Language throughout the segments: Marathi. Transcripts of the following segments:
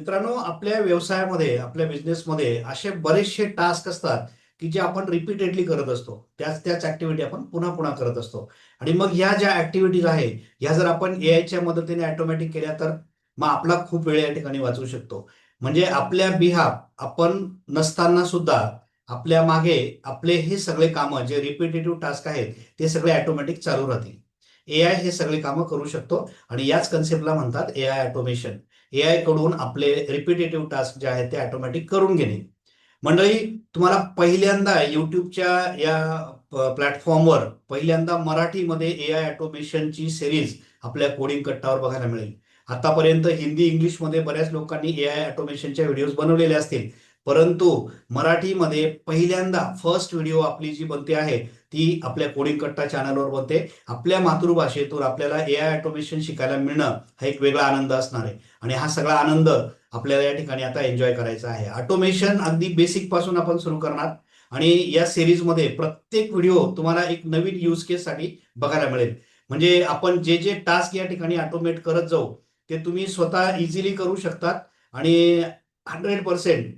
मित्रांनो आपल्या व्यवसायामध्ये आपल्या बिझनेसमध्ये असे बरेचसे टास्क असतात की जे आपण रिपीटेडली करत असतो. त्याच त्याच ऍक्टिव्हिटी आपण पुन्हा पुन्हा करत असतो. आणि मग ह्या ज्या ऍक्टिव्हिटीज आहे ह्या जर आपण एआयच्या मदतीने ऑटोमॅटिक केल्या तर मग आपला खूप वेळ या ठिकाणी वाचू शकतो. म्हणजे आपल्या बिहाफ आपण नसताना सुद्धा आपल्या मागे आपले हे सगळे कामं जे रिपिटेटिव्ह टास्क आहेत ते सगळे ऑटोमॅटिक चालू राहतील. एआय हे सगळे कामं करू शकतो आणि याच कन्सेप्टला म्हणतात एआय ऑटोमेशन एआयकडून आपले रिपिटेटिव्ह टास्क जे आहेत ते ऑटोमॅटिक करून घेणे. मंडळी तुम्हाला पहिल्यांदा युट्यूबच्या या प्लॅटफॉर्मवर पहिल्यांदा मराठीमध्ये ए आय ऑटोमेशनची सिरीज आपल्या कोडिंग कट्टावर बघायला मिळेल. आतापर्यंत हिंदी इंग्लिशमध्ये बऱ्याच लोकांनी ए आय ऑटोमेशनच्या व्हिडिओज बनवलेले असतील. परंतु मराठीमध्ये पहिल्यांदा फर्स्ट व्हिडिओ आपली जी बनते आहे ती आपल्या कोडिंग कट्टा चॅनलवर बनते. आपल्या मातृभाषेतून आपल्याला ए आय ऑटोमेशन शिकायला मिळणं हा एक वेगळा आनंद असणार आहे. आणि हा सगळा आनंद आपल्याला या ठिकाणी आता एन्जॉय करायचा आहे. ऑटोमेशन अगदी बेसिकपासून आपण सुरू करणार. आणि या सिरीजमध्ये प्रत्येक व्हिडिओ तुम्हाला एक नवीन यूज केस साठी बघायला मिळेल. म्हणजे आपण जे जे टास्क या ठिकाणी ऑटोमेट करत जाऊ ते तुम्ही स्वतः इझिली करू शकतात. आणि हंड्रेड पर्सेंट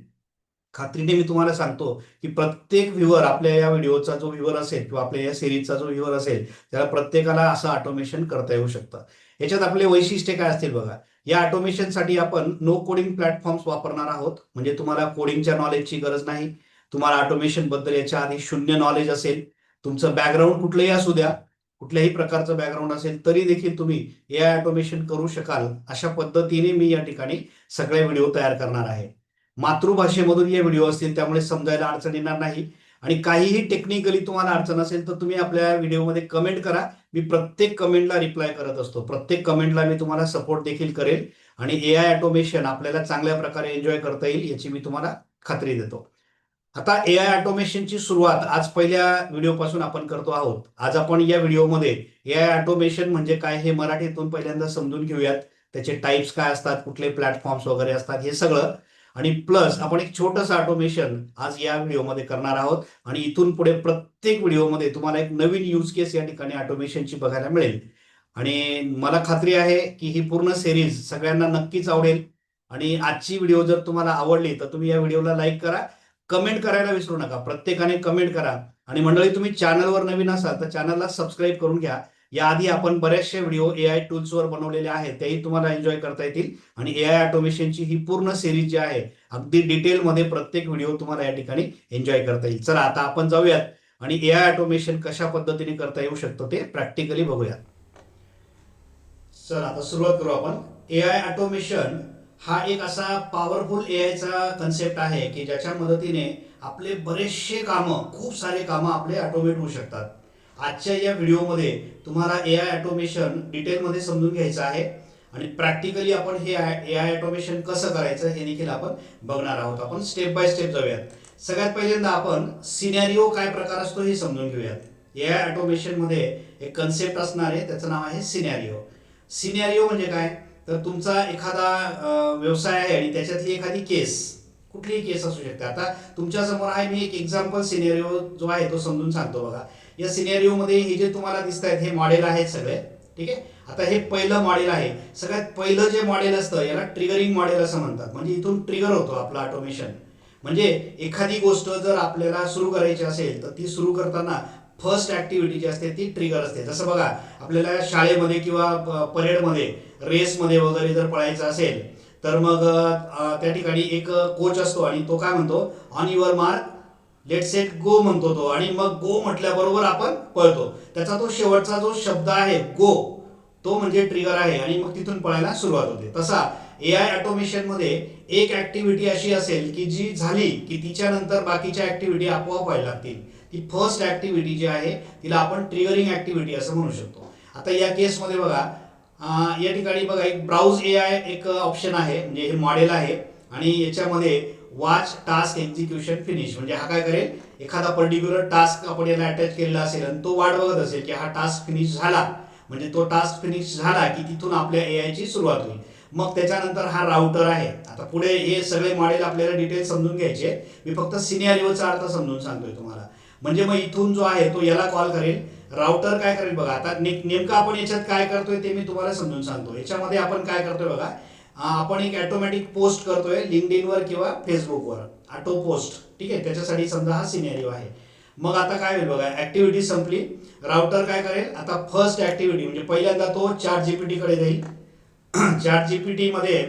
खात्रीने मी तुम्हाला सांगतो की प्रत्येक व्ह्युअर आपल्या या व्हिडिओचा जो व्ह्युअर असेल किंवा आपल्या या सिरीजचा जो व्ह्युअर असेल त्याला प्रत्येकाला असं ऑटोमेशन करता येऊ शकतं. याच्यात आपले वैशिष्ट्य काय असतील बघा. या ऑटोमेशनसाठी आपण नो कोडिंग प्लॅटफॉर्म्स वापरणार आहोत. म्हणजे तुम्हाला कोडिंगच्या नॉलेजची गरज नाही. तुम्हाला ऑटोमेशनबद्दल याच्या आधी शून्य नॉलेज असेल. तुमचं बॅकग्राऊंड कुठलंही असू द्या कुठल्याही प्रकारचं बॅकग्राऊंड असेल तरी देखील तुम्ही एआय ऑटोमेशन करू शकाल. अशा पद्धतीने मी या ठिकाणी सगळे व्हिडिओ तयार करणार आहे. मातृभाषेमधून हे व्हिडिओ असतील त्यामुळे समजायला अडचण येणार नाही. आणि काहीही टेक्निकली तुम्हाला अडचण असेल तर तुम्ही आपल्या व्हिडिओमध्ये कमेंट करा. मी प्रत्येक कमेंटला रिप्लाय करत असतो. प्रत्येक कमेंटला मी तुम्हाला सपोर्ट देखील करेल. आणि ए आय ऑटोमेशन आपल्याला चांगल्या प्रकारे एन्जॉय करता येईल याची मी तुम्हाला खात्री देतो. आता एआय ऑटोमेशनची सुरुवात आज पहिल्या व्हिडिओपासून आपण करतो आहोत. आज आपण या व्हिडिओमध्ये एआय ऑटोमेशन म्हणजे काय हे मराठीतून पहिल्यांदा समजून घेऊयात. त्याचे टाईप्स काय असतात कुठले प्लॅटफॉर्म्स वगैरे असतात हे सगळं आणि प्लस आपण एक छोटंसं ऑटोमेशन आज या व्हिडिओमध्ये करणार आहोत. आणि इथून पुढे प्रत्येक व्हिडिओमध्ये तुम्हाला एक नवीन यूज केस या ठिकाणी ऑटोमेशनची बघायला मिळेल. आणि मला खात्री आहे की ही पूर्ण सिरीज सगळ्यांना नक्कीच आवडेल. आणि आजची व्हिडिओ जर तुम्हाला आवडली तर तुम्ही या व्हिडिओला लाईक करा. कमेंट करायला विसरू नका. प्रत्येकाने कमेंट करा. आणि मंडळी तुम्ही चॅनलवर नवीन असाल तर चॅनलला सबस्क्राईब करून घ्या. याआधी आपण बरेचसे व्हिडिओ ए आय टूल्सवर बनवलेले आहेत तेही तुम्हाला एन्जॉय करता येतील. आणि एआय ऑटोमेशनची ही पूर्ण सिरीज जी आहे अगदी डिटेलमध्ये प्रत्येक व्हिडिओ तुम्हाला या ठिकाणी एन्जॉय करता येईल. चला आता आपण जाऊयात आणि एआय ऑटोमेशन कशा पद्धतीने करता येऊ शकतो ते प्रॅक्टिकली बघूयात. चला आता सुरुवात करू आपण. ए आय ऑटोमेशन हा एक असा पॉवरफुल ए आयचा कन्सेप्ट आहे की ज्याच्या मदतीने आपले बरेचसे कामं खूप सारे कामं आपले ऑटोमेट होऊ शकतात. आजच्या या व्हिडिओमध्ये तुम्हाला एआय ऑटोमेशन डिटेलमध्ये समजून घ्यायचं आहे. आणि प्रॅक्टिकली आपण हे ए आय ऑटोमेशन कसं करायचं हे देखील आपण बघणार आहोत. आपण स्टेप बाय स्टेप जाऊयात. सगळ्यात पहिल्यांदा आपण सिनॅरिओ काय प्रकार असतो हे समजून घेऊयात. ए आय ऑटोमेशनमध्ये एक कन्सेप्ट असणार आहे त्याचं नाव आहे सिनॅरिओ सिनॅरिओ म्हणजे काय? तर तुमचा एखादा व्यवसाय आहे आणि त्याच्यातली एखादी केस कुठलीही केस असू शकते. आता तुमच्यासमोर आहे मी एक एक्झाम्पल सिनेरिओ जो आहे तो समजून सांगतो बघा. या सिनेरिओ मध्ये हे जे तुम्हाला दिसत आहेत हे मॉडेल आहेत सगळे. ठीक आहे? आता हे पहिलं मॉडेल आहे. सगळ्यात पहिलं जे मॉडेल असतं याला ट्रिगरिंग मॉडेल असं म्हणतात. म्हणजे इथून ट्रिगर होतो आपलं ऑटोमेशन म्हणजे एखादी गोष्ट जर आपल्याला सुरू करायची असेल तर ती सुरू करताना फर्स्ट ऍक्टिव्हिटी जी असते ती ट्रिगर असते. जसं बघा आपल्याला शाळेमध्ये किंवा परेडमध्ये रेसमध्ये वगैरे जर पळायचं असेल तर मग त्या ठिकाणी एक कोच असतो आणि तो काय म्हणतो? On your mark let set go म्हणतो तो आणि मग गो म्हटल्याबरोबर आपण पळतो. त्याचा तो शेवटचा जो शब्द आहे गो तो म्हणजे ट्रिगर आहे आणि मग तिथून पळायला सुरुवात होते. तसा ए आय ऑटोमेशनमध्ये एक ऍक्टिव्हिटी अशी असेल की जी झाली की तिच्यानंतर बाकीच्या ऍक्टिव्हिटी आपोआप व्हायला लागतील. ती फर्स्ट ऍक्टिव्हिटी जी आहे तिला आपण ट्रिगरिंग ऍक्टिव्हिटी असं म्हणू शकतो. आता या केसमध्ये बघा या ठिकाणी बघा एक ब्राउज ए आय एक ऑप्शन आहे म्हणजे हे मॉडेल आहे. आणि याच्यामध्ये वॉच टास्क एक्झिक्युशन फिनिश म्हणजे हा काय करेल? एखादा पर्टिक्युलर टास्क आपण याला अटॅच केलेला असेल आणि तो वाट बघत असेल की हा टास्क फिनिश झाला. म्हणजे तो टास्क फिनिश झाला की तिथून आपल्या ए ची सुरुवात होईल. मग त्याच्यानंतर हा राउटर आहे. आता पुढे हे सगळे मॉडेल आपल्याला डिटेल समजून घ्यायचे. मी फक्त सिनियरिओचा अर्थ समजून सांगतोय तुम्हाला. म्हणजे मग इथून जो आहे तो याला कॉल करेल. राउटर काय करेल बघा. आता ने- नेमकं आपण याच्यात काय करतोय ते मी तुम्हाला समजून सांगतो. याच्यामध्ये आपण काय करतोय बघा. आपण एक ॲटोमॅटिक पोस्ट करतोय लिंकडिनवर किंवा फेसबुकवर ऑटो पोस्ट ठीक आहे? त्याच्यासाठी समजा हा सिनेरिओ आहे. मग आता काय होईल बघा ऍक्टिव्हिटी संपली. राउटर काय करेल? आता फर्स्ट ऍक्टिव्हिटी म्हणजे पहिल्यांदा तो चार जी पी टीकडे जाईल. चार जी पी टीमध्ये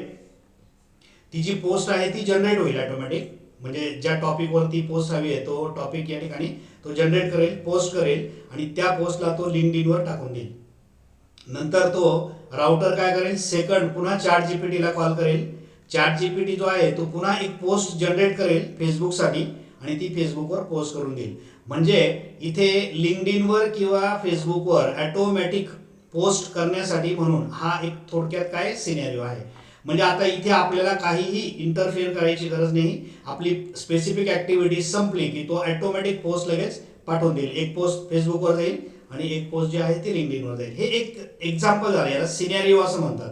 ती जी पोस्ट आहे ती जनरेट होईल ऑटोमॅटिक म्हणजे ज्या टॉपिकवर ती पोस्ट हवी आहे तो टॉपिक या ठिकाणी तो जनरेट करेल पोस्ट करेल आणि त्या पोस्टला तो लिंकडिनवर टाकून देईल. नंतर तो राउटर काय करेल? सेकंड पुन्हा चॅट जीपीटीला कॉल करेल. चॅट जीपीटी जो आहे तो पुन्हा एक पोस्ट जनरेट करेल फेसबुकसाठी आणि ती फेसबुकवर पोस्ट करून देईल म्हणजे इथे लिंकडिनवर किंवा फेसबुकवर ॲटोमॅटिक पोस्ट करण्यासाठी म्हणून हा एक थोडक्यात काय सिनेरिओ आहे. म्हणजे आता इथे आपल्याला काहीही इंटरफेअर करायची गरज नाही. आपली स्पेसिफिक ॲक्टिव्हिटी संपली की तो ॲटोमॅटिक पोस्ट लगेच पाठवून देईल. एक पोस्ट फेसबुकवर जाईल. आणि एक पोस्ट जे आहे ते लिंकडिनवर जाईल. हे एक एक्झाम्पल झालं याला सिनॅरिओ असं म्हणतात.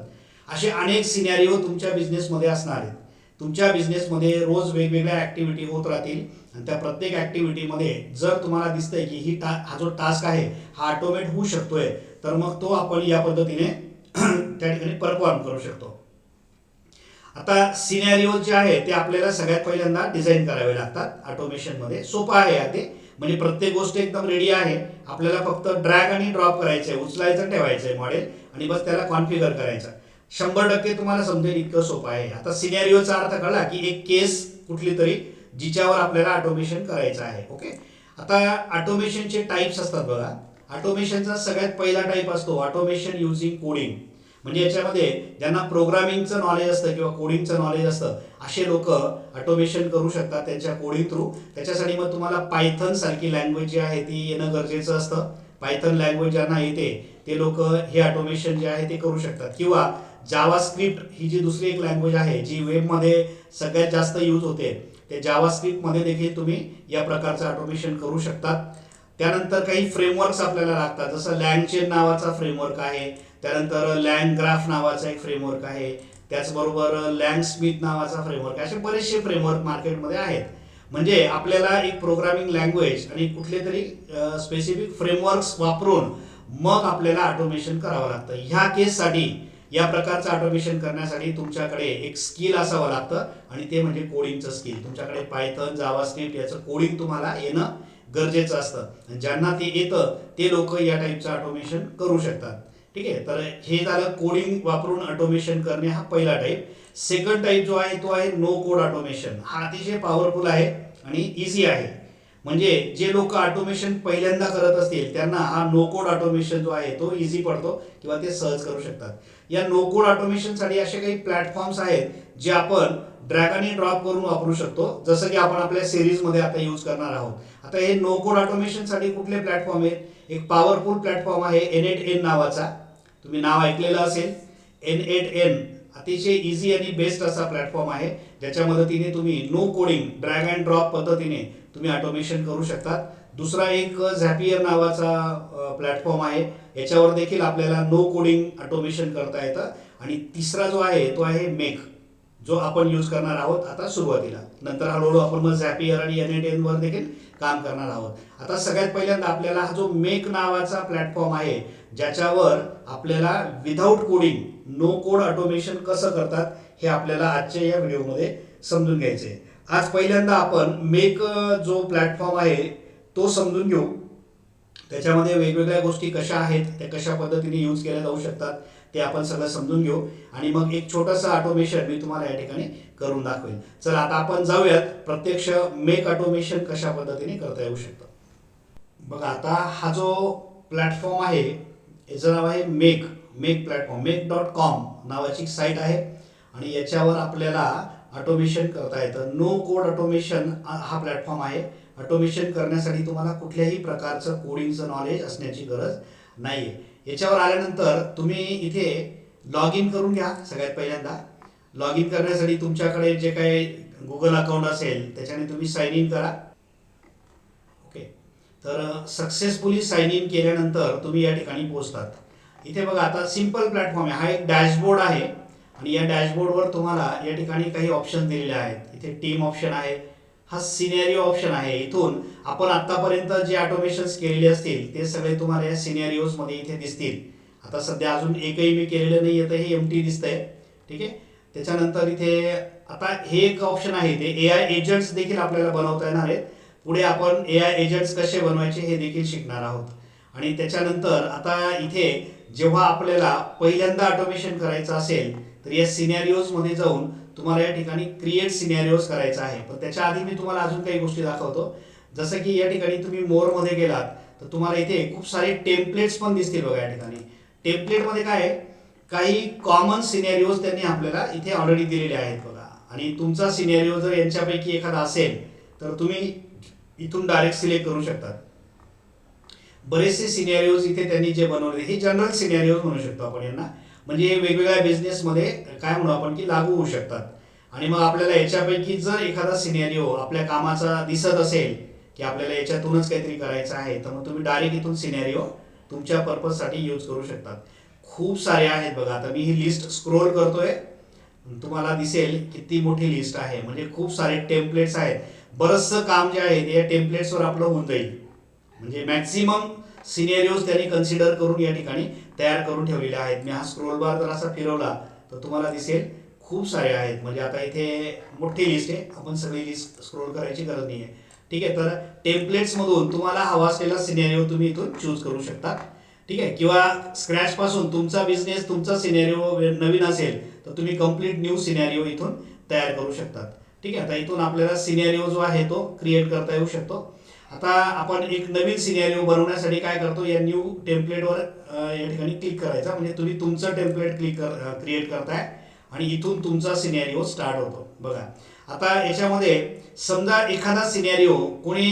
असे अनेक सिनॅरिओ तुमच्या बिझनेसमध्ये असणार आहेत. तुमच्या बिझनेसमध्ये रोज वेगवेगळ्या ऍक्टिव्हिटी होत राहतील. आणि त्या प्रत्येक ऍक्टिव्हिटीमध्ये जर तुम्हाला दिसतंय की ही टा हा जो टास्क आहे हा ऑटोमेट होऊ शकतोय तर मग तो आपण या पद्धतीने त्या ठिकाणी परफॉर्म करू शकतो. आता सिनॅरिओ जे आहे ते आपल्याला सगळ्यात पहिल्यांदा डिझाईन करावे लागतात. ऑटोमेशनमध्ये सोपं आहे हा ते म्हणजे प्रत्येक गोष्ट एकदम रेडी आहे. आपल्याला फक्त ड्रॅग आणि ड्रॉप करायचं आहे उचलायचं ठेवायचं आहे मॉडेल आणि बस त्याला कॉन्फिगर करायचं. शंभर टक्के तुम्हाला समजेल इतकं सोपं आहे. आता सिनेरिओचा अर्थ कळला की एक केस कुठली तरी जिच्यावर आपल्याला ऑटोमेशन करायचं आहे ओके आता ऑटोमेशनचे टाईप्स असतात बघा. ऑटोमेशनचा सगळ्यात पहिला टाईप असतो ऑटोमेशन युझिंग कोडिंग म्हणजे याच्यामध्ये ज्यांना प्रोग्रामिंगचं नॉलेज असतं किंवा कोडिंगचं नॉलेज असतं असे लोक ऑटोमेशन करू शकतात त्यांच्या कोडिंग थ्रू त्याच्यासाठी मग तुम्हाला पायथन सारखी लँग्वेज जी आहे ती येणं गरजेचं असतं. पायथन लँग्वेज ज्यांना येते ते लोक हे ऑटोमेशन जे आहे ते करू शकतात. किंवा जावा स्क्रिप्ट ही जी दुसरी एक लँग्वेज आहे जी वेबमध्ये सगळ्यात जास्त यूज होते ते जावा स्क्रिप्टमध्ये देखील तुम्ही या प्रकारचं ऑटोमेशन करू शकतात. त्यानंतर काही फ्रेमवर्क्स आपल्याला लागतात. जसं लँगचेन नावाचा फ्रेमवर्क आहे त्यानंतर लँग ग्राफ नावाचा एक फ्रेमवर्क आहे. त्याचबरोबर लँग स्मिथ नावाचा फ्रेमवर्क असे बरेचसे फ्रेमवर्क मार्केटमध्ये आहेत. म्हणजे आपल्याला एक प्रोग्रामिंग लँग्वेज आणि कुठले तरी स्पेसिफिक फ्रेमवर्क्स वापरून मग आपल्याला ऑटोमेशन करावं लागतं. ह्या केससाठी या प्रकारचं ऑटोमेशन करण्यासाठी तुमच्याकडे एक स्किल असावं लागतं आणि ते म्हणजे कोडिंगचं स्किल तुमच्याकडे पायथन जावा स्क्रिप्ट याचं कोडिंग तुम्हाला येणं गरजेचं असतं. ज्यांना ते येतं ते लोक या टाईपचं ऑटोमेशन करू शकतात. ठीक आहे? तर हे झालं कोडिंग वापरून ऑटोमेशन करणे हा पहिला टाईप सेकंड टाईप जो आहे तो आहे नो कोड ऑटोमेशन हा अतिशय पॉवरफुल आहे आणि इझी आहे. म्हणजे जे लोक ऑटोमेशन पहिल्यांदा करत असतील त्यांना हा नो कोड ऑटोमेशन जो आहे तो इझी पडतो किंवा ते सहज करू शकतात. या नो कोड ऑटोमेशनसाठी असे काही प्लॅटफॉर्म्स आहेत जे आपण ड्रॅग आणि ड्रॉप करून वापरू शकतो. जसं की आपण आपल्या सिरीजमध्ये आता यूज करणार आहोत. आता हे नो कोड ऑटोमेशनसाठी कुठले प्लॅटफॉर्म आहेत? एक पॉवरफुल प्लॅटफॉर्म आहे एन एट एन नावाचा. तुम्ही नाव ऐकलेलं असेल एन एट एन अतिशय इझी आणि बेस्ट असा प्लॅटफॉर्म आहे ज्याच्या मदतीने तुम्ही no coding drag and drop पद्धतीने तुम्ही ऑटोमेशन करू शकतात. दुसरा एक झॅपियर नावाचा प्लॅटफॉर्म आहे. याच्यावर देखील आपल्याला नो कोडिंग ऑटोमेशन करता येतं. आणि तिसरा जो आहे तो आहे मेक जो आपण यूज करणार आहोत आता सुरुवातीला. नंतर हळूहळू आपण मग झॅपियर आणि एन एट एनवर देखील काम करणार आहोत. आता सगळ्यात पहिल्यांदा आपल्याला हा जो मेक नावाचा प्लॅटफॉर्म आहे ज्याच्यावर आपल्याला without coding no code automation कसं करतात हे आपल्याला आजच्या या व्हिडिओमध्ये समजून घ्यायचं आहे. आज पहिल्यांदा आपण मेक जो प्लॅटफॉर्म आहे तो समजून घेऊ. त्याच्यामध्ये वेगवेगळ्या गोष्टी कशा आहेत त्या कशा पद्धतीने यूज केल्या जाऊ शकतात ते आपण सगळं समजून घेऊ. आणि मग एक छोटंसं ऑटोमेशन मी तुम्हाला या ठिकाणी करून दाखवेल चला आता आपण जाऊयात. प्रत्यक्ष मेक ऑटोमेशन कशा पद्धतीने करता येऊ शकतं. बघा आता हा जो प्लॅटफॉर्म आहे याचं नाव आहे Make Make platform Make dot com नावाची साईट आहे. आणि याच्यावर आपल्याला ऑटोमेशन करता येतं. नो कोड ऑटोमेशन हा प्लॅटफॉर्म आहे. ऑटोमेशन करण्यासाठी तुम्हाला कुठल्याही प्रकारचं कोडिंगचं नॉलेज असण्याची गरज नाही आहे याच्यावर आल्यानंतर तुम्ही इथे लॉग इन करून घ्या सगळ्यात पहिल्यांदा. लॉग इन करण्यासाठी तुमच्याकडे जे काही गुगल अकाउंट असेल त्याच्याने तुम्ही साईन इन करा. तर सक्सेसफुली साइन इन केल्यानंतर तुम्ही या ठिकाणी पोहोचतात. इथे बघा आता सिंपल प्लॅटफॉर्म आहे. हा एक डॅशबोर्ड आहे. आणि या डॅशबोर्डवर तुम्हाला या ठिकाणी काही ऑप्शन दिलेले आहेत. इथे टीम ऑप्शन आहे. हा सिनेरिओ ऑप्शन आहे. इथून आपण आत्तापर्यंत जे ऑटोमेशन्स केलेले असतील ते सगळे तुम्हाला या सिनेरिओजमध्ये इथे दिसतील. आता सध्या अजून एकही मी केलेलं नाही तर हे एम टी दिसतंय. ठीक आहे? त्याच्यानंतर इथे आता हे एक ऑप्शन आहे. ते ए आय एजंट्स देखील आपल्याला बनवता येणार आहेत. पुढे आपण ए आय एजंट्स कसे बनवायचे हे देखील शिकणार आहोत. आणि त्याच्यानंतर आता इथे जेव्हा आपल्याला पहिल्यांदा ऑटोमेशन करायचं असेल तर या सिनॅरिओजमध्ये जाऊन तुम्हाला या ठिकाणी क्रिएट सिनॅरिओज करायचा आहे. पण त्याच्या आधी मी तुम्हाला अजून काही गोष्टी दाखवतो. जसं की या ठिकाणी तुम्ही मोरमध्ये गेलात तर तुम्हाला इथे खूप सारे टेम्पलेट्स पण दिसतील बघा या ठिकाणी. टेम्पलेटमध्ये काय आहे? काही कॉमन सिनेरिओज त्यांनी आपल्याला इथे ऑलरेडी दिलेले आहेत बघा. आणि तुमचा सिनेरिओ जर यांच्यापैकी एखादा असेल तर तुम्ही इथून डायरेक्ट सिलेक्ट करू शकतात. बरेचसे सिनेरिओज इथे त्यांनी जे बनवले हे जनरल सिनेरिओज म्हणू शकतो आपण यांना. म्हणजे हे वेगवेगळ्या बिझनेसमध्ये काय म्हणू आपण की लागू होऊ शकतात. आणि मग आपल्याला याच्यापैकी जर एखादा सिनेरिओ आपल्या कामाचा दिसत असेल की आपल्याला याच्यातूनच काहीतरी करायचं आहे तर मग तुम्ही डायरेक्ट इथून सिनेरिओ तुमच्या पर्पजसाठी यूज करू शकतात. खूप सारे आहेत बघा आता मी ही लिस्ट स्क्रोल करतोय. तुम्हाला दिसेल किती मोठी लिस्ट आहे. म्हणजे खूप सारे टेम्पलेट्स आहेत. बरंचसं काम जे आहे ते या टेम्पलेट्सवर आपलं होऊन जाईल. म्हणजे मॅक्झिमम सिनेरिओज त्यांनी कन्सिडर करून या ठिकाणी तयार करून ठेवलेले आहेत. मी हा स्क्रोल बार जर असा फिरवला तर तुम्हाला दिसेल खूप सारे आहेत. म्हणजे आता इथे मोठी लिस्ट आहे. आपण सगळी लिस्ट स्क्रोल करायची गरज नाही आहे ठीक आहे तर टेम्पलेट्समधून तुम्हाला हवा असलेला सिनेरिओ तुम्ही इथून चूज करू शकता. ठीक आहे किंवा स्क्रॅचपासून तुमचा बिझनेस तुमचा सिनेरिओ नवीन असेल तर तुम्ही कंप्लीट न्यू सिनेरिओ इथून तयार करू शकतात ठीक आहे आता इथून आपल्याला सिनेरिओ जो आहे तो क्रिएट करता येऊ शकतो. आता आपण एक नवीन सिनेरिओ बनवण्यासाठी काय करतो या न्यू टेम्पलेटवर या ठिकाणी क्लिक करायचा. म्हणजे तुम्ही तुमचं टेम्पलेट क्लिक कर क्रिएट करताय आणि इथून तुमचा सिनेरिओ स्टार्ट होतो. बघा आता याच्यामध्ये समजा एखादा सिनेरिओ कोणी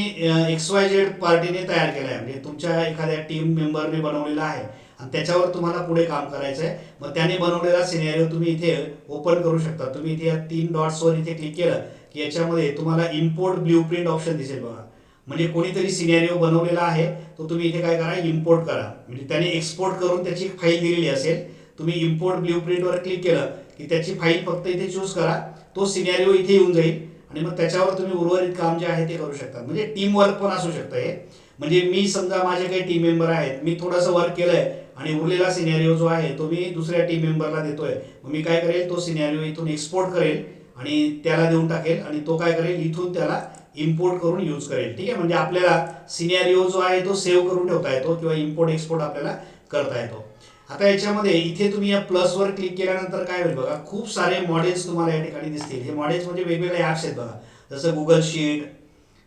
एक्स वाय झेड पार्टीने तयार केला आहे म्हणजे तुमच्या एखाद्या टीम मेंबरने बनवलेला आहे. आणि त्याच्यावर तुम्हाला पुढे काम करायचं आहे मग त्याने बनवलेला सिनेरिओ तुम्ही इथे ओपन करू शकता. तुम्ही इथे या तीन डॉट्सवर इथे क्लिक केलं की याच्यामध्ये तुम्हाला इम्पोर्ट ब्ल्यू प्रिंट ऑप्शन दिसेल बघा. म्हणजे कोणीतरी सिनेरिओ बनवलेला आहे तो तुम्ही इथे काय करा इम्पोर्ट करा. म्हणजे त्याने एक्सपोर्ट करून त्याची फाईल दिलेली असेल. तुम्ही इम्पोर्ट ब्ल्यू प्रिंटवर क्लिक केलं की त्याची फाईल फक्त इथे चूज करा. तो सिनेरिओ इथे येऊन जाईल. आणि मग त्याच्यावर तुम्ही उर्वरित काम जे आहे ते करू शकता. म्हणजे टीम वर्क पण असू शकतं हे. म्हणजे मी समजा माझे काही टीम मेंबर आहेत मी थोडंसं वर्क केलंय. आणि उरलेला सिनेरिओ जो आहे तो मी दुसऱ्या टीम मेंबरला देतोय. मग मी काय करेल तो सिनेरिओ इथून एक्सपोर्ट करेल आणि त्याला देऊन टाकेल आणि तो काय करेल इथून त्याला इम्पोर्ट करून यूज करेल. ठीक आहे? म्हणजे आपल्याला सिनेरिओ जो आहे तो सेव्ह करून ठेवता येतो किंवा इम्पोर्ट एक्सपोर्ट आपल्याला करता येतो. आता याच्यामध्ये इथे तुम्ही या प्लसवर क्लिक केल्यानंतर काय होईल बघा खूप सारे मॉडेल्स तुम्हाला या ठिकाणी दिसतील. हे मॉडेल्स म्हणजे वेगवेगळे ॲप्स आहेत बघा. जसं Google sheet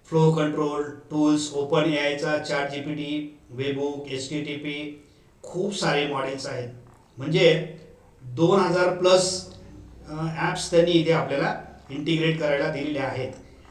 flow control tools open A आयचा G P T webhook H T T P खूप सारे मॉडेल्स आहेत. म्हणजे दोन हजार प्लस ॲप्स त्यांनी इथे आपल्याला इंटिग्रेट करायला दिलेले आहेत.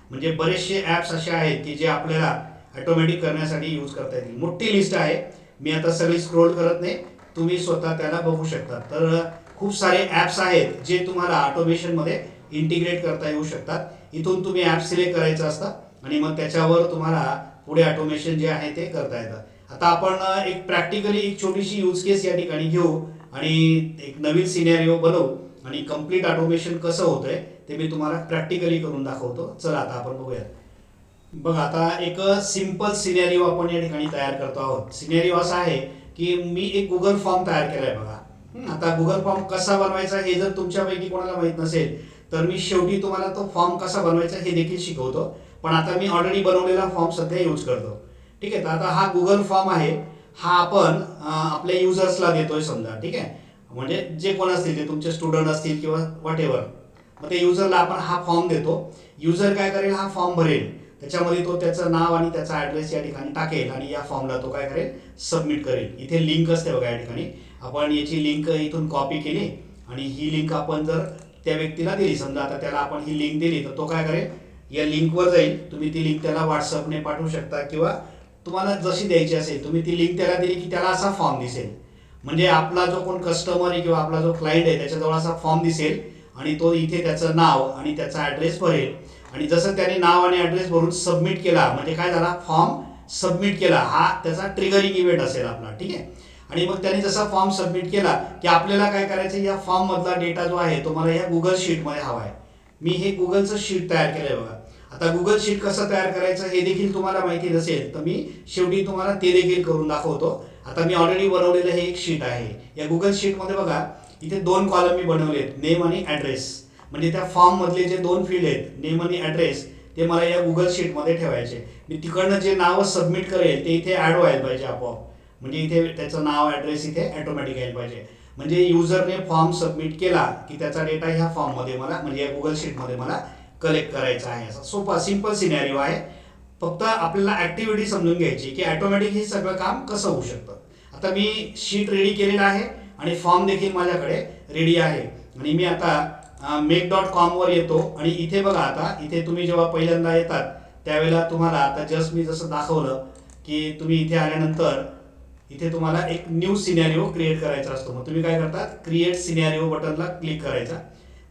म्हणजे बरेचसे ॲप्स असे आहेत की जे आपल्याला ऑटोमॅटिक करण्यासाठी यूज करता येतील. मोठी लिस्ट आहे. मी आता सगळी स्क्रोल करत नाही. तुम्ही स्वतः त्याला बघू शकता. तर खूप सारे ॲप्स आहेत जे तुम्हाला ऑटोमेशनमध्ये इंटिग्रेट करता येऊ शकतात. इथून तुम्ही ॲप सिलेक्ट करायचं असतं आणि मग त्याच्यावर तुम्हाला पुढे ऑटोमेशन जे आहे ते करता येतं. आता आपण एक प्रॅक्टिकली एक छोटीशी यूज केस या ठिकाणी घेऊ आणि एक नवीन सिनेरिओ बनवू आणि कंप्लीट ऑटोमेशन कसं होतंय ते मी तुम्हाला प्रॅक्टिकली करून दाखवतो. चला आता आपण बघूयात. बघा आता एक सिंपल सिनेरिओ आपण या ठिकाणी तयार करतो आहोत. सिनेरिओ असा आहे की मी एक गुगल फॉर्म तयार केलाय बघा. आता गुगल फॉर्म कसा बनवायचा हे जर तुमच्यापैकी कोणाला माहीत नसेल तर मी शेवटी तुम्हाला तो फॉर्म कसा बनवायचा हे देखील शिकवतो. पण आता मी ऑलरेडी बनवलेला फॉर्म सध्या यूज करतो. ठीक आहे तर आता हा गुगल फॉर्म आहे. हा आपण आपल्या युजर्सला देतोय समजा ठीक आहे? म्हणजे जे कोण असतील ते तुमचे स्टुडंट असतील किंवा वॉट एव्हर मग ते युजरला आपण हा फॉर्म देतो. युजर काय करेल? हा फॉर्म भरेल. त्याच्यामध्ये तो त्याचं नाव आणि त्याचा ॲड्रेस या ठिकाणी टाकेल आणि या फॉर्मला तो काय करेल? सबमिट करेल. इथे लिंक असते बघा या ठिकाणी. आपण याची लिंक इथून कॉपी केली आणि ही लिंक आपण जर त्या व्यक्तीला दिली समजा आता त्याला आपण ही लिंक दिली तर तो काय करेल? या लिंकवर जाईल. तुम्ही ती लिंक त्याला व्हॉट्सअपने पाठवू शकता किंवा तुम्हाला जशी द्यायची असेल तुम्ही ती लिंक त्याला दिली की त्याला असा फॉर्म दिसेल. म्हणजे आपला जो कोण कस्टमर आहे किंवा आपला जो क्लायंट आहे त्याच्याजवळ असा फॉर्म दिसेल आणि तो इथे त्याचं नाव आणि त्याचा ॲड्रेस भरेल. आणि जसं त्याने नाव आणि ॲड्रेस भरून सबमिट केला म्हणजे काय झाला? फॉर्म सबमिट केला. हा त्याचा ट्रिगरिंग इव्हेंट असेल आपला ठीक आहे? आणि मग त्याने जसा फॉर्म सबमिट केला की आपल्याला काय करायचं? या फॉर्ममधला डेटा जो आहे तो मला या गुगल शीटमध्ये हवा आहे. मी हे गुगलचं शीट तयार केलं आहे बघा. आता गुगल शीट कसं तयार करायचं हे देखील तुम्हाला माहिती नसेल तर मी शेवटी तुम्हाला ते देखील करून दाखवतो. आता मी ऑलरेडी बनवलेलं हे एक शीट आहे. या गुगल शीटमध्ये बघा इथे दोन कॉलम मी बनवलेत नेम आणि ॲड्रेस म्हणजे त्या फॉर्ममधले जे दोन फील्ड आहेत नेम आणि ॲड्रेस ते मला या गुगल शीटमध्ये ठेवायचे. मी तिकडनं जे नावं सबमिट करेल ते इथे ॲड व्हायला पाहिजे आपोआप. म्हणजे इथे त्याचं नाव ॲड्रेस इथे ॲटोमॅटिक यायला पाहिजे. म्हणजे युजरने फॉर्म सबमिट केला की त्याचा डेटा ह्या फॉर्ममध्ये मला म्हणजे या गुगल शीटमध्ये मला कलेक्ट करायचा आहे असा. सोपा सिंपल सिनॅरिओ आहे. फक्त आपल्याला ॲक्टिव्हिटी समजून घ्यायची की ॲटोमॅटिक हे सगळं काम कसं होऊ शकतं. आता मी शीट रेडी केलेलं आहे आणि फॉर्म देखील माझ्याकडे रेडी आहे. आणि मी आता मेक डॉट कॉमवर येतो. आणि इथे बघा आता इथे तुम्ही जेव्हा पहिल्यांदा येतात त्यावेळेला तुम्हाला आता जस्ट मी जसं दाखवलं की तुम्ही इथे आल्यानंतर इथे तुम्हाला एक न्यू सिनॅरिओ क्रिएट करायचा असतो. मग तुम्ही काय करतात क्रिएट सिनॅरिओ बटनला क्लिक करायचा.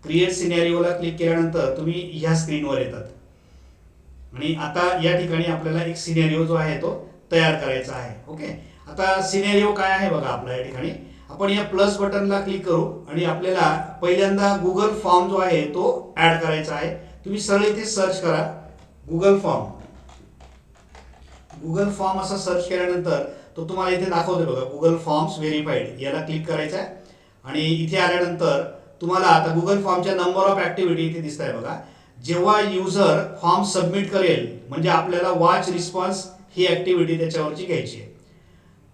क्रिएट सिनेरिओला क्लिक केल्यानंतर तुम्ही ह्या स्क्रीनवर येतात. आणि आता या ठिकाणी आपल्याला एक सिनेरिओ जो आहे तो तयार करायचा आहे. ओके आता सिनेरिओ काय आहे बघा आपला या ठिकाणी. आपण या प्लस बटनला क्लिक करू आणि आपल्याला पहिल्यांदा गुगल फॉर्म जो आहे तो ऍड करायचा आहे. तुम्ही सरळ इथे सर्च करा गुगल फॉर्म गुगल फॉर्म असा सर्च केल्यानंतर तो तुम्हाला इथे दाखवतो बघा गुगल फॉर्म्स व्हेरीफाईड याला क्लिक करायचा आहे आणि इथे आल्यानंतर तुम्हाला आता गुगल फॉर्मच्या नंबर ऑफ ऍक्टिव्हिटी इथे दिसत आहे बघा. जेव्हा युजर फॉर्म सबमिट करेल म्हणजे आपल्याला वॉच रिस्पॉन्स ही ऍक्टिव्हिटी त्याच्यावरची घ्यायची आहे.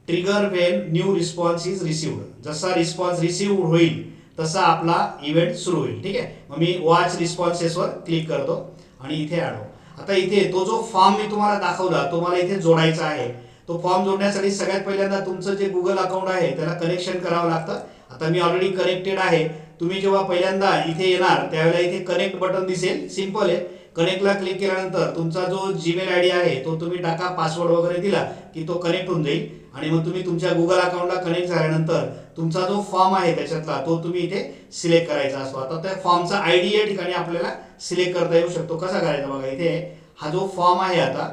Trigger when new response is received जसा रिस्पॉन्स रिसिव्ह होईल तसा आपला इव्हेंट सुरू होईल. ठीक आहे? मग मी वॉच रिस्पॉन्सेसवर क्लिक करतो आणि इथे आलो आता इथे तो जो फॉर्म मी तुम्हाला दाखवला तो मला इथे जोडायचा आहे. तो फॉर्म जोडण्यासाठी सगळ्यात पहिल्यांदा तुमचं जे गुगल अकाउंट आहे त्याला कनेक्शन करावं लागतं. आता मी ऑलरेडी कनेक्टेड आहे. तुम्ही जेव्हा पहिल्यांदा इथे येणार त्यावेळेला इथे कनेक्ट बटन दिसेल. सिंपल आहे. कनेक्टला क्लिक केल्यानंतर तुमचा जो जीमेल आय डी आहे तो तुम्ही टाका पासवर्ड वगैरे दिला की तो कनेक्ट होऊन जाईल. आणि मग तुम्ही तुमच्या गुगल अकाउंटला कनेक्ट झाल्यानंतर तुमचा जो फॉर्म आहे त्याच्यातला तो तुम्ही इथे सिलेक्ट करायचा असतो. आता त्या फॉर्मचा आय डी या ठिकाणी आपल्याला सिलेक्ट करता येऊ शकतो. कसा करायचा बघा इथे हा जो फॉर्म आहे आता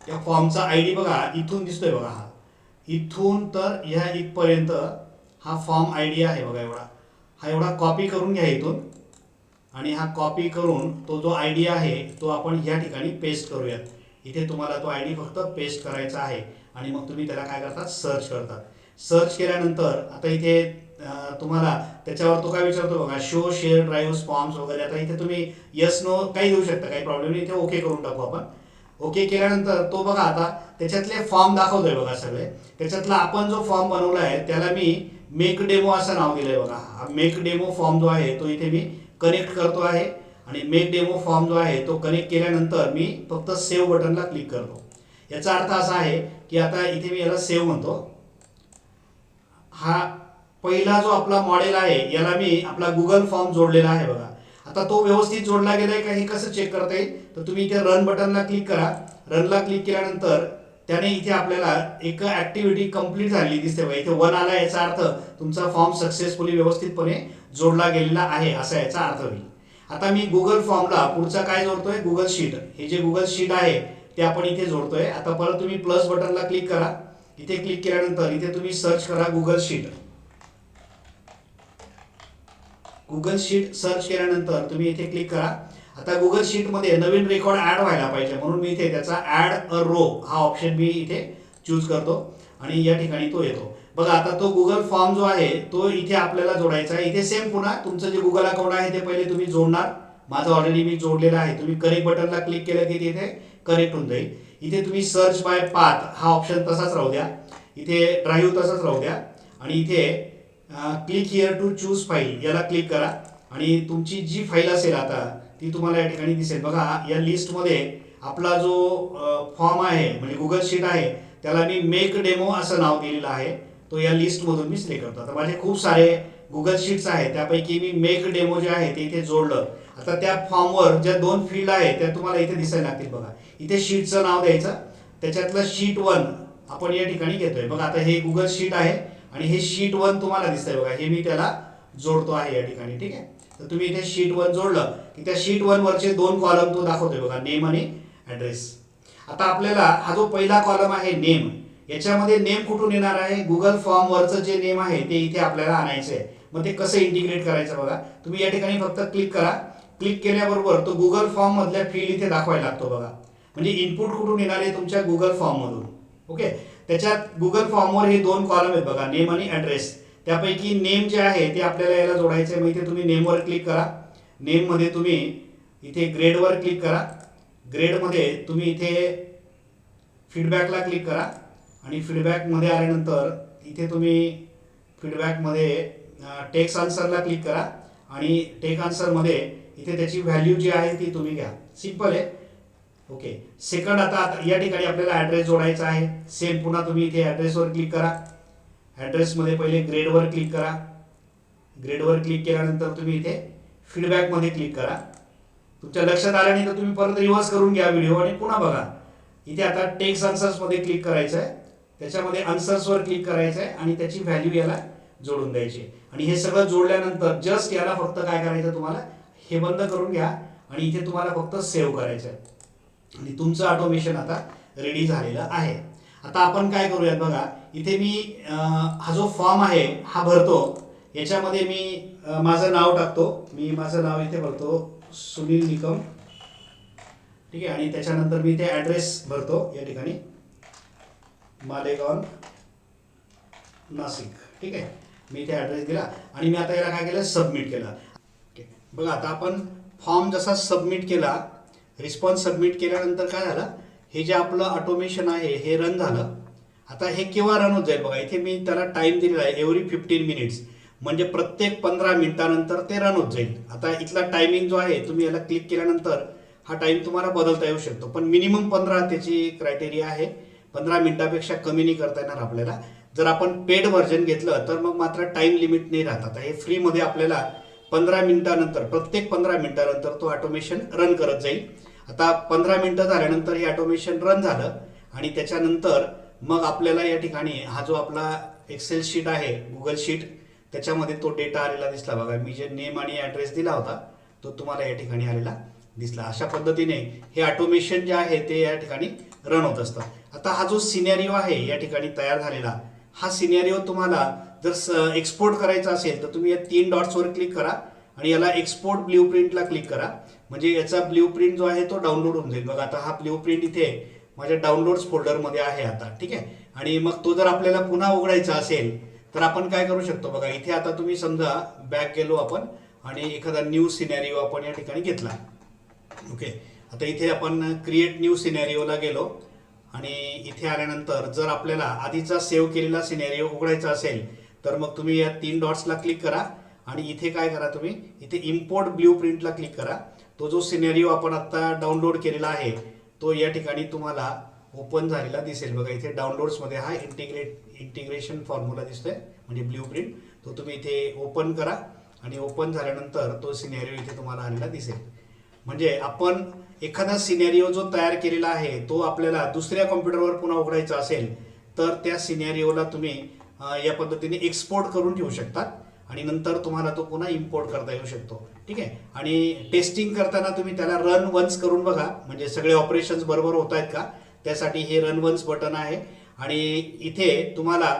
या फॉर्मचा आय डी बघा इथून दिसतोय बघा हा. इथून तर ह्या इथपर्यंत हा फॉर्म आय डी आहे बघा एवढा. हा एवढा कॉपी करून घ्या इथून. आणि हा कॉपी करून तो जो आय डी आहे तो आपण ह्या ठिकाणी पेस्ट करूयात. इथे तुम्हाला तो आय डी फक्त पेस्ट करायचा आहे. आणि मग तुम्ही त्याला काय करतात सर्च करतात सर्च केल्यानंतर आता इथे तुम्हाला त्याच्यावर तो काय विचारतो बघा? शो शेअर ड्राईव्ह फॉर्म्स वगैरे. आता इथे तुम्ही यस नो काही देऊ शकता. काही प्रॉब्लेम नाही. इथे ओके करून टाकू आपण. ओके केल्यानंतर तो बघा आता त्याच्यातले फॉर्म दाखवतोय बघा सगळे. त्याच्यातला आपण जो फॉर्म बनवला आहे त्याला मी मेक डेमो असं नाव दिलंय बघा. हा मेक डेमो फॉर्म जो आहे तो इथे मी कनेक्ट करतो आहे. आणि मेक डेमो फॉर्म जो आहे तो कनेक्ट केल्यानंतर मी फक्त सेव्ह बटनला क्लिक करतो. याचा अर्थ असा आहे की आता इथे मी याला सेव्ह म्हणतो. हा पहिला जो आपला मॉडेल आहे याला मी आपला गुगल फॉर्म जोडलेला आहे बघा. आता तो व्यवस्थित जोडला गेलाय का हे कसं चेक करता येईल? तर तुम्ही इथे रन बटनला क्लिक करा. रनला क्लिक केल्यानंतर त्याने इथे आपल्याला एक ऍक्टिव्हिटी कंप्लीट झालेली दिसते बघा. इथे वन आला याचा अर्थ तुमचा फॉर्म सक्सेसफुली व्यवस्थितपणे जोडला गेलेला आहे असा याचा अर्थ होईल. आता मी गुगल फॉर्मला पुढचा काय जोडतोय? गुगल शीट हे जे गुगल शीट आहे ते आपण इथे जोडतोय. आता परत तुम्ही प्लस बटनला क्लिक करा. इथे क्लिक केल्यानंतर इथे तुम्ही सर्च करा Google sheet Google sheet search केल्यानंतर तुम्ही इथे क्लिक करा. आता गुगल शीटमध्ये नवीन रेकॉर्ड ॲड व्हायला पाहिजे. म्हणून मी इथे त्याचा ॲड अ रो हा ऑप्शन मी इथे चूज करतो आणि या ठिकाणी तो येतो. बघा आता तो गुगल फॉर्म जो आहे तो इथे आपल्याला जोडायचा आहे. इथे सेम पुन्हा तुमचं जे गुगल अकाउंट आहे ते पहिले तुम्ही जोडणार. माझं ऑलरेडी मी जोडलेलं आहे. तुम्ही करेक्ट बटनला क्लिक केलं की तिथे करेक्ट होऊन जाईल. इथे तुम्ही सर्च बाय पाथ हा ऑप्शन तसाच राहू द्या. इथे ड्राईव्ह तसाच राहू द्या. आणि इथे click here to choose file याला क्लिक करा. आणि तुमची जी फाईल असेल आता ती तुम्हाला या ठिकाणी दिसेल. बघा या लिस्टमध्ये आपला जो फॉर्म आहे म्हणजे गुगल शीट आहे त्याला मी मेक डेमो असं नाव दिलेलं आहे. तो या लिस्टमधून मी सिलेक्ट करतो. आता माझे खूप सारे गुगल शीट्स आहेत त्यापैकी मी मेक डेमो जे आहे ते इथे जोडलं. आता त्या फॉर्मवर ज्या दोन फील्ड आहेत त्या तुम्हाला इथे दिसायला लागतील बघा. इथे शीटचं नाव द्यायचं. त्याच्यातलं शीट वन आपण या ठिकाणी घेतोय. बघा आता हे गुगल शीट आहे आणि हे शीट वन तुम्हाला दिसतंय बघा. हे मी त्याला जोडतो आहे या ठिकाणी ठीक आहे? तर तुम्ही इथे शीट वन जोडलं की त्या शीट वन वरचे दोन कॉलम तो दाखवतोय बघा नेम आणि ऍड्रेस आता आपल्याला हा जो पहिला कॉलम आहे नेम याच्यामध्ये नेम कुठून येणार आहे? गुगल फॉर्मवरचं जे नेम आहे ते इथे आपल्याला आणायचं आहे मग ते कसं इंटिग्रेट करायचं बघा? तुम्ही या ठिकाणी फक्त क्लिक करा. क्लिक केल्याबरोबर तो गुगल फॉर्म मधल्या फील्ड इथे दाखवायला लागतो बघा. म्हणजे इनपुट कुठून येणार आहे तुमच्या गुगल फॉर्ममधून ओके त्याच्यात गुगल फॉर्मवर हे दोन कॉलम आहेत बघा नेम आणि ऍड्रेस त्यापैकी नेम जे आहे ते आपल्याला याला जोडायचं आहे. मग इथे तुम्ही नेमवर क्लिक करा. नेममध्ये तुम्ही इथे ग्रेडवर क्लिक करा. ग्रेडमध्ये तुम्ही इथे फीडबॅकला क्लिक करा. आणि फीडबॅकमध्ये आल्यानंतर इथे तुम्ही फीडबॅकमध्ये टेक्स आन्सरला क्लिक करा. आणि टेक आन्सरमध्ये इथे त्याची व्हॅल्यू जी आहे ती तुम्ही घ्या. सिंपल आहे. ओके सेकंड आता आता या ठिकाणी आपल्याला ॲड्रेस जोडायचा आहे. सेम पुन्हा तुम्ही इथे ॲड्रेसवर क्लिक करा. ॲड्रेसमध्ये पहिले ग्रेडवर क्लिक करा. ग्रेडवर क्लिक केल्यानंतर तुम्ही इथे फीडबॅकमध्ये क्लिक करा. तुमच्या लक्षात आलं नाही तर तुम्ही परत रिव्हर्स करून घ्या व्हिडिओ आणि पुन्हा बघा. इथे आता टेक्स आन्सर्समध्ये क्लिक करायचं आहे. त्याच्यामध्ये आन्सर्सवर क्लिक करायचं आहे आणि त्याची व्हॅल्यू याला जोडून द्यायची आणि हे सगळं जोडल्यानंतर जस्ट याला फक्त काय करायचं तुम्हाला? हे बंद करून घ्या आणि इथे तुम्हाला फक्त सेव्ह करायचं आहे. आणि तुमचं ऑटोमेशन आता रेडी झालेलं आहे. आता आपण काय करूयात बघा. इथे मी हा जो फॉर्म आहे हा भरतो. याच्यामध्ये मी माझं नाव टाकतो. मी माझं नाव इथे भरतो. सुनील निकम. ठीक आहे? आणि त्याच्यानंतर मी ते ॲड्रेस भरतो या ठिकाणी. मालेगाव नाशिक. ठीक आहे? मी इथे ॲड्रेस दिला. आणि मी आता याला काय केलं? सबमिट केला. बघा आता आपण फॉर्म जसा सबमिट केला रिस्पॉन्स सबमिट केल्यानंतर काय झालं? हे जे आपलं ऑटोमेशन आहे हे रन झालं. आता हे केव्हा रन होत जाईल बघा इथे मी त्याला टाइम दिलेला आहे एव्हरी फिफ्टीन मिनिट्स म्हणजे प्रत्येक पंधरा मिनिटानंतर ते रन होत जाईल. आता इथला टायमिंग जो आहे तुम्ही याला क्लिक केल्यानंतर हा टाइम तुम्हाला बदलता येऊ शकतो. पण मिनिमम पंधरा त्याची क्रायटेरिया आहे. पंधरा मिनिटापेक्षा कमी नाही करता येणार आपल्याला. जर आपण पेड व्हर्जन घेतलं तर मग मात्र टाइम लिमिट नाही राहत. आता हे फ्रीमध्ये आपल्याला पंधरा मिनिटानंतर प्रत्येक पंधरा मिनिटानंतर तो ऑटोमेशन रन करत जाईल. आता पंधरा मिनटं झाल्यानंतर हे ऑटोमेशन रन झालं आणि त्याच्यानंतर मग आपल्याला या ठिकाणी हा जो आपला एक्सेल शीट आहे गुगल शीट त्याच्यामध्ये तो डेटा आलेला दिसला. बघा मी जे नेम आणि ॲड्रेस दिला होता तो तुम्हाला या ठिकाणी आलेला दिसला. अशा पद्धतीने हे ऑटोमेशन जे आहे ते या ठिकाणी रन होत असतं. आता हा जो सिनेरिओ आहे या ठिकाणी तयार झालेला हा सिनेरिओ तुम्हाला जर एक्सपोर्ट करायचा असेल तर तुम्ही या तीन डॉट्सवर क्लिक करा आणि याला एक्सपोर्ट ब्ल्यू प्रिंटला क्लिक करा. म्हणजे याचा ब्ल्यू प्रिंट जो आहे तो डाउनलोड होऊन जाईल. बघा आता हा ब्ल्यू प्रिंट इथे माझ्या डाउनलोड्स फोल्डरमध्ये आहे आता ठीक आहे? आणि मग तो जर आपल्याला पुन्हा उघडायचा असेल तर आपण काय करू शकतो? बघा इथे आता तुम्ही समजा बॅक गेलो आपण आणि एखादा न्यू सिनेरिओ आपण या ठिकाणी घेतला. ओके आता इथे आपण क्रिएट न्यू सिनेरिओला गेलो आणि इथे आल्यानंतर जर आपल्याला आधीचा सेव्ह केलेला सिनेरिओ उघडायचा असेल तर मग तुम्ही या तीन डॉट्सला क्लिक करा आणि इथे काय करा तुम्ही? इथे इम्पोर्ट ब्ल्यू प्रिंटला क्लिक करा. तो जो सिनेरिओ आपण आत्ता डाउनलोड केलेला आहे तो या ठिकाणी तुम्हाला ओपन झालेला दिसेल. बघा इथे डाउनलोड्समध्ये हा इंटिग्रेट इंटिग्रेशन फॉर्म्युला दिसतोय म्हणजे ब्ल्यू प्रिंट तो तुम्ही इथे ओपन करा आणि ओपन झाल्यानंतर तो सिनेरिओ इथे तुम्हाला आलेला दिसेल. म्हणजे आपण एखादा सिनेरिओ जो तयार केलेला आहे तो आपल्याला दुसऱ्या कॉम्प्युटरवर पुन्हा उघडायचा असेल तर त्या सिनेरिओला तुम्ही या पद्धतीने एक्सपोर्ट करून ठेवू शकता आणि नंतर तुम्हाला तो पुन्हा इम्पोर्ट करता येऊ शकतो. ठीक आहे? आणि टेस्टिंग करताना तुम्ही त्याला रन वन्स करून बघा. म्हणजे सगळे ऑपरेशन्स बरोबर होत आहेत का? त्यासाठी हे रन वन्स बटन आहे. आणि इथे तुम्हाला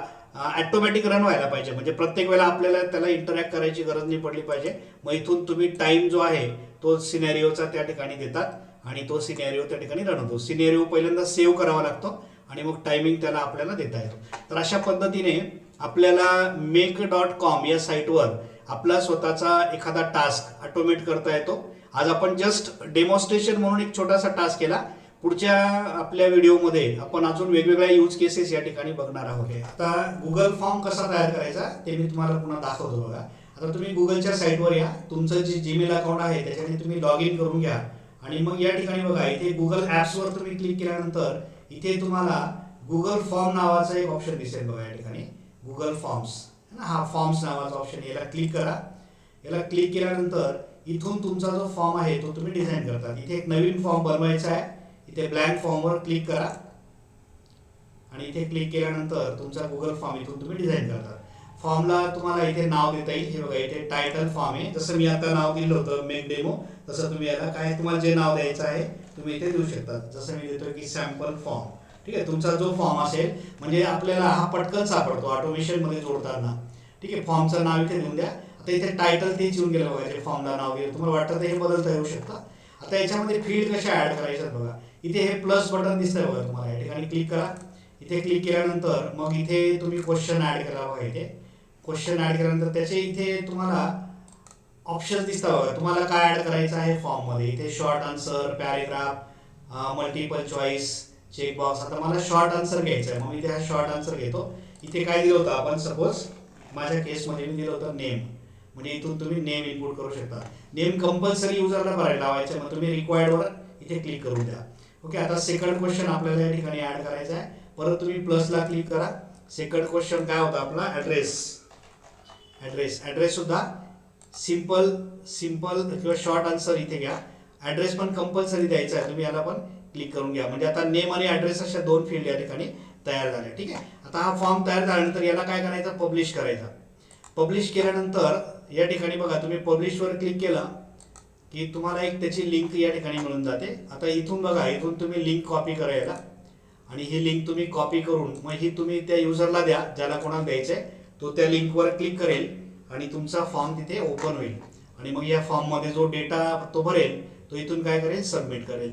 ॲटोमॅटिक रन व्हायला पाहिजे. म्हणजे प्रत्येक वेळेला आपल्याला त्याला इंटरॅक्ट करायची गरज नाही पडली पाहिजे. मग इथून तुम्ही टाईम जो आहे तो सिनेरिओचा त्या ठिकाणी देतात आणि तो सिनेरिओ त्या ठिकाणी रन होतो. सिनेरिओ पहिल्यांदा सेव्ह करावा लागतो आणि मग टायमिंग त्याला आपल्याला देता येतो. तर अशा पद्धतीने आपल्याला मेक डॉट कॉम या साईटवर आपला स्वतःचा एखादा टास्क ऑटोमेट करता येतो. आज आपण जस्ट डेमॉन्स्ट्रेशन म्हणून एक छोटासा टास्क केला. पुढच्या आपल्या व्हिडिओमध्ये आपण अजून वेगवेगळ्या यूज केसेस या ठिकाणी बघणार आहोत. आता गुगल फॉर्म कसा तयार करायचा ते मी तुम्हाला पुन्हा दाखवतो बघा. आता तुम्ही गुगलच्या साईटवर या. तुमचं जे जीमेल अकाउंट आहे त्याच्याने तुम्ही लॉग इन करून घ्या. आणि मग या ठिकाणी बघा इथे गुगल ॲप्सवर तुम्ही क्लिक केल्यानंतर इथे तुम्हाला गुगल फॉर्म नावाचा एक ऑप्शन दिसेल बघा या ठिकाणी. गुगल फॉर्म्स हा फॉर्म्स नावाचा ऑप्शन याला क्लिक करा. याला क्लिक केल्यानंतर इथून तुमचा जो फॉर्म आहे तो तुम्ही डिझाईन करता. इथे एक नवीन फॉर्म बनवायचा आहे. इथे ब्लँक फॉर्मवर क्लिक करा. आणि इथे क्लिक केल्यानंतर तुमचा गुगल फॉर्म इथून तुम्ही डिझाईन करता. फॉर्मला तुम्हाला इथे नाव देता येईल. हे बघा इथे टायटल फॉर्म आहे. जसं मी आता नाव दिलं होतं मेक डेमो तसं तुम्ही याला काय तुम्हाला जे नाव द्यायचं आहे तुम्ही इथे देऊ शकता. जसं मी देतो की सॅम्पल फॉर्म ठीक आहे? तुमचा जो फॉर्म असेल म्हणजे आपल्याला हा पटकन सापडतो ऑटोमेशनमध्ये जोडताना. ठीक आहे? फॉर्मचं नाव इथे लिहून द्या. आता इथे टायटल तेच येऊन गेलं बघा फॉर्मला नाव गेलं. तुम्हाला वाटतं तर हे बदलता येऊ शकतं? आता याच्यामध्ये फील्ड कशा ॲड करायच्यात बघा. इथे हे प्लस बटन दिसतंय बघा तुम्हाला. या ठिकाणी क्लिक करा. इथे क्लिक केल्यानंतर मग इथे तुम्ही क्वेश्चन ॲड करा बघा इथे. क्वेश्चन ऍड केल्यानंतर त्याचे इथे तुम्हाला ऑप्शन दिसतात बघा. तुम्हाला काय ऍड करायचं आहे फॉर्ममध्ये इथे short answer paragraph multiple choice checkbox आता मला शॉर्ट आन्सर घ्यायचा आहे. मग मी त्या शॉर्ट आन्सर घेतो. इथे काय दिलं होतं? आपण सपोज माझ्या केसमध्ये मी दिलं होतं नेम म्हणजे इथून तुम्ही नेम इनपुट करू शकता. नेम कंपल्सरी युजरला भरायला लावायचं. मग तुम्ही रिक्वायर्डवर इथे क्लिक करून द्या. ओके आता सेकंड क्वेश्चन आपल्याला या ठिकाणी ॲड करायचा आहे. परत तुम्ही प्लसला क्लिक करा. सेकंड क्वेश्चन काय होता आपला? ॲड्रेस ॲड्रेस ॲड्रेससुद्धा सिंपल सिंपल किंवा शॉर्ट आन्सर इथे घ्या. ॲड्रेस पण कंपल्सरी द्यायचा आहे. तुम्ही याला पण क्लिक करून घ्या. म्हणजे आता नेम आणि ॲड्रेस अशा दोन फील्ड या ठिकाणी तयार झाल्या. ठीक आहे? आता हा फॉर्म तयार झाल्यानंतर याला काय करायचं? पब्लिश करायचा. पब्लिश केल्यानंतर या ठिकाणी बघा तुम्ही पब्लिशवर क्लिक केलं की तुम्हाला एक त्याची लिंक या ठिकाणी मिळून जाते. आता इथून बघा इथून तुम्ही लिंक कॉपी करायला आणि ही लिंक तुम्ही कॉपी करून मग ही तुम्ही त्या युजरला द्या ज्याला कोणाला द्यायचंय तो त्या लिंकवर क्लिक करेल आणि तुमचा फॉर्म तिथे ओपन होईल. आणि मग या फॉर्ममध्ये जो डेटा तो भरेल तो इथून काय करेल? सबमिट करेल.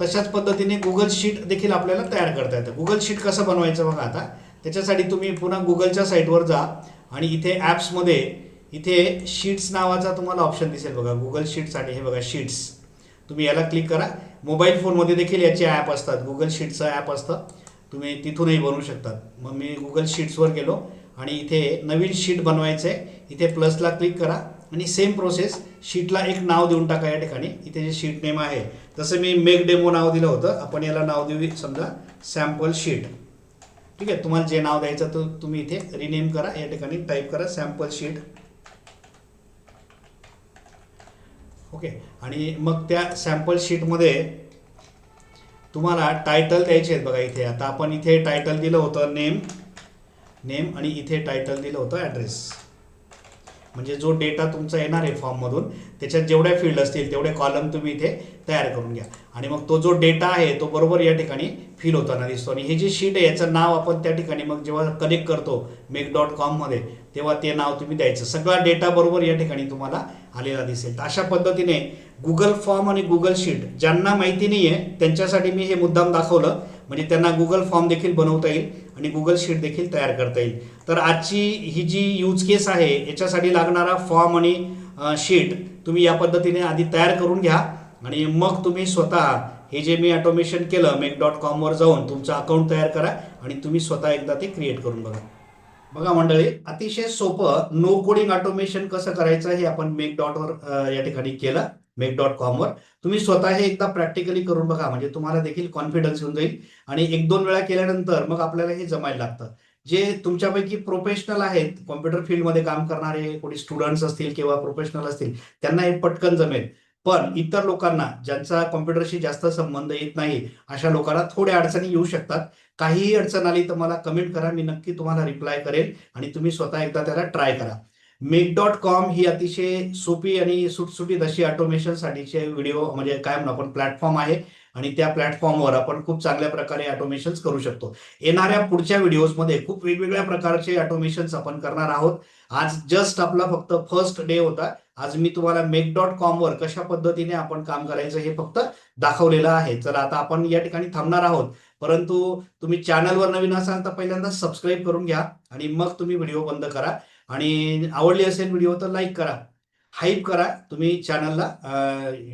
तशाच पद्धतीने गुगल शीट देखील आपल्याला तयार करता येतं. गुगल शीट कसं बनवायचं बघा आता. त्याच्यासाठी तुम्ही पुन्हा गुगलच्या साईटवर जा आणि इथे ॲप्समध्ये इथे शीट्स नावाचा तुम्हाला ऑप्शन दिसेल बघा. गुगल शीटसाठी हे बघा शीट्स तुम्ही याला क्लिक करा. मोबाईल फोनमध्ये देखील याचे ॲप असतात. गुगल शीटचं ॲप असतं. तुम्ही तिथूनही बनवू शकतात. मग मी गुगल शीट्सवर गेलो आणि इथे नवीन शीट बनवायचं आहे इथे प्लसला क्लिक करा. आणि सेम प्रोसेस शीटला एक नाव देऊन टाका या ठिकाणी. इथे जे शीट नेम आहे तसं मी मेक डेमो नाव दिलं होतं आपण याला नाव देऊ समजा सॅम्पल शीट ठीक आहे तुम्हाला जे नाव द्यायचं तर तुम्ही इथे रिनेम करा या ठिकाणी टाईप करा सॅम्पल शीट ओके आणि मग त्या सॅम्पल शीटमध्ये तुम्हाला टायटल द्यायचे आहेत बघा इथे. आता आपण इथे टायटल दिलं होतं नेम नेम आणि इथे टायटल दिलं होतं ॲड्रेस म्हणजे जो डेटा तुमचा येणार आहे फॉर्ममधून त्याच्यात जेवढ्या फील्ड असतील तेवढे कॉलम तुम्ही इथे तयार करून घ्या. आणि मग तो जो डेटा आहे तो बरोबर या ठिकाणी फिल होताना दिसतो. आणि हे जे शीट आहे याचं नाव आपण त्या ठिकाणी मग जेव्हा कनेक्ट करतो मेक डॉट कॉममध्ये तेव्हा ते नाव तुम्ही द्यायचं. सगळा डेटा बरोबर या ठिकाणी तुम्हाला आलेला दिसेल. तर अशा पद्धतीने गुगल फॉर्म आणि गुगल शीट ज्यांना माहिती नाही आहे त्यांच्यासाठी मी हे मुद्दाम दाखवलं. म्हणजे त्यांना गुगल फॉर्म देखील बनवता येईल. आणि गुगल शीट देखील तयार करता येईल. तर आजची ही जी यूज केस आहे याच्यासाठी लागणारा फॉर्म आणि शीट तुम्ही या पद्धतीने आधी तयार करून घ्या. आणि मग तुम्ही स्वतः हे जे मी ऑटोमेशन केलं मेक डॉट कॉमवर जाऊन तुमचं अकाउंट तयार करा आणि तुम्ही स्वतः एकदा ते क्रिएट करून बघा. बघा मंडळी अतिशय सोपं नो कोडिंग ऑटोमेशन कसं करायचं हे आपण मेक डॉटवर या ठिकाणी केलं मेक डॉट कॉमवर तुम्ही स्वतः हे एकदा प्रॅक्टिकली करून बघा. म्हणजे तुम्हाला देखील कॉन्फिडन्स येऊन जाईल. आणि एक दोन वेळा केल्यानंतर मग आपल्याला हे जमायला लागतं. जे तुमच्यापैकी प्रोफेशनल आहेत कॉम्प्युटर फील्डमध्ये काम करणारे कोणी स्टुडंट्स असतील किंवा प्रोफेशनल असतील त्यांना हे पटकन जमेल. पण इतर लोकांना ज्यांचा कॉम्प्युटरशी जास्त संबंध येत नाही अशा लोकांना थोड्या अडचणी येऊ शकतात. काहीही अडचण आली तर मला कमेंट करा मी नक्की तुम्हाला रिप्लाय करेल आणि तुम्ही स्वतः एकदा त्याला ट्राय करा. मेक डॉट कॉम ही अतिशय सोपी आणि सुटसुटीत अशी ऑटोमेशनसाठीचे व्हिडिओ म्हणजे काय म्हणून आपण प्लॅटफॉर्म आहे. आणि त्या प्लॅटफॉर्मवर आपण खूप चांगल्या प्रकारे ऑटोमेशन करू शकतो. येणाऱ्या पुढच्या व्हिडिओजमध्ये खूप वेगवेगळ्या प्रकारचे ऑटोमेशन्स आपण करणार आहोत. आज जस्ट आपला फक्त फर्स्ट डे होता. आज मी तुम्हाला मेक डॉट कॉमवर कशा पद्धतीने आपण काम करायचं हे फक्त दाखवलेलं आहे. तर आता आपण या ठिकाणी थांबणार आहोत. परंतु तुम्ही चॅनलवर नवीन असाल तर पहिल्यांदा सबस्क्राईब करून घ्या. आणि मग तुम्ही व्हिडिओ बंद करा. आणि आवडली असेल व्हिडिओ तर लाईक करा. हाईप करा तुम्ही चॅनलला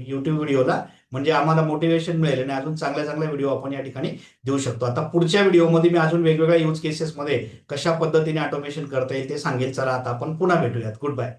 युट्यूब व्हिडिओला म्हणजे आम्हाला मोटिवेशन मिळेल आणि अजून चांगल्या चांगल्या व्हिडिओ आपण या ठिकाणी देऊ शकतो. आता पुढच्या व्हिडिओमध्ये मी अजून वेगवेगळ्या यूज केसेसमध्ये कशा पद्धतीने ऑटोमेशन करता येईल ते सांगेल. चला आता आपण पुन्हा भेटूयात. Good bye